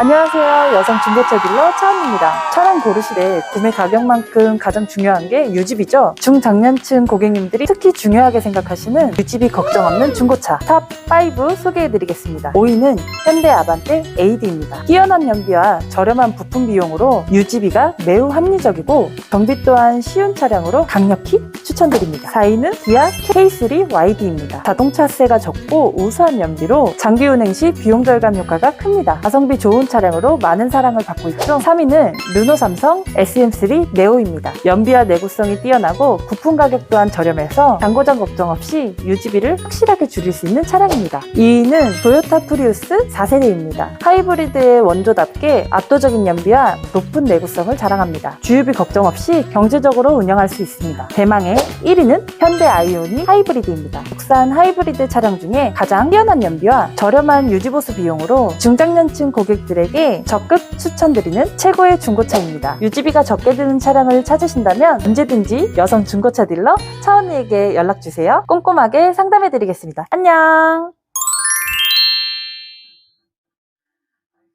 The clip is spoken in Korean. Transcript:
안녕하세요. 여성 중고차 딜러 차은입니다. 차량 고르실 때 구매 가격만큼 가장 중요한 게 유지비죠. 중장년층 고객님들이 특히 중요하게 생각하시는 유지비 걱정 없는 중고차 탑5 소개해드리겠습니다. 5위는 현대 아반떼 AD입니다. 뛰어난 연비와 저렴한 부품 비용으로 유지비가 매우 합리적이고 정비 또한 쉬운 차량으로 강력히 추천드립니다. 4위는 기아 K3 YD입니다. 자동차세가 적고 우수한 연비로 장기 운행 시 비용 절감 효과가 큽니다. 가성비 좋은 차량으로 많은 사랑을 받고 있죠. 3위는 르노 삼성 SM3 네오입니다. 연비와 내구성이 뛰어나고 부품 가격 또한 저렴해서 잔고장 걱정 없이 유지비를 확실하게 줄일 수 있는 차량입니다. 2위는 토요타 프리우스 4세대입니다. 하이브리드의 원조답게 압도적인 연비와 높은 내구성을 자랑합니다. 주유비 걱정 없이 경제적으로 운영할 수 있습니다. 대망의 1위는 현대 아이오닉 하이브리드입니다. 국산 하이브리드 차량 중에 가장 뛰어난 연비와 저렴한 유지보수 비용으로 중장년층 고객들에게 적극 추천드리는 최고의 중고차입니다. 유지비가 적게 드는 차량을 찾으신다면 언제든지 여성 중고차 딜러 차언니에게 연락주세요. 꼼꼼하게 상담해드리겠습니다. 안녕!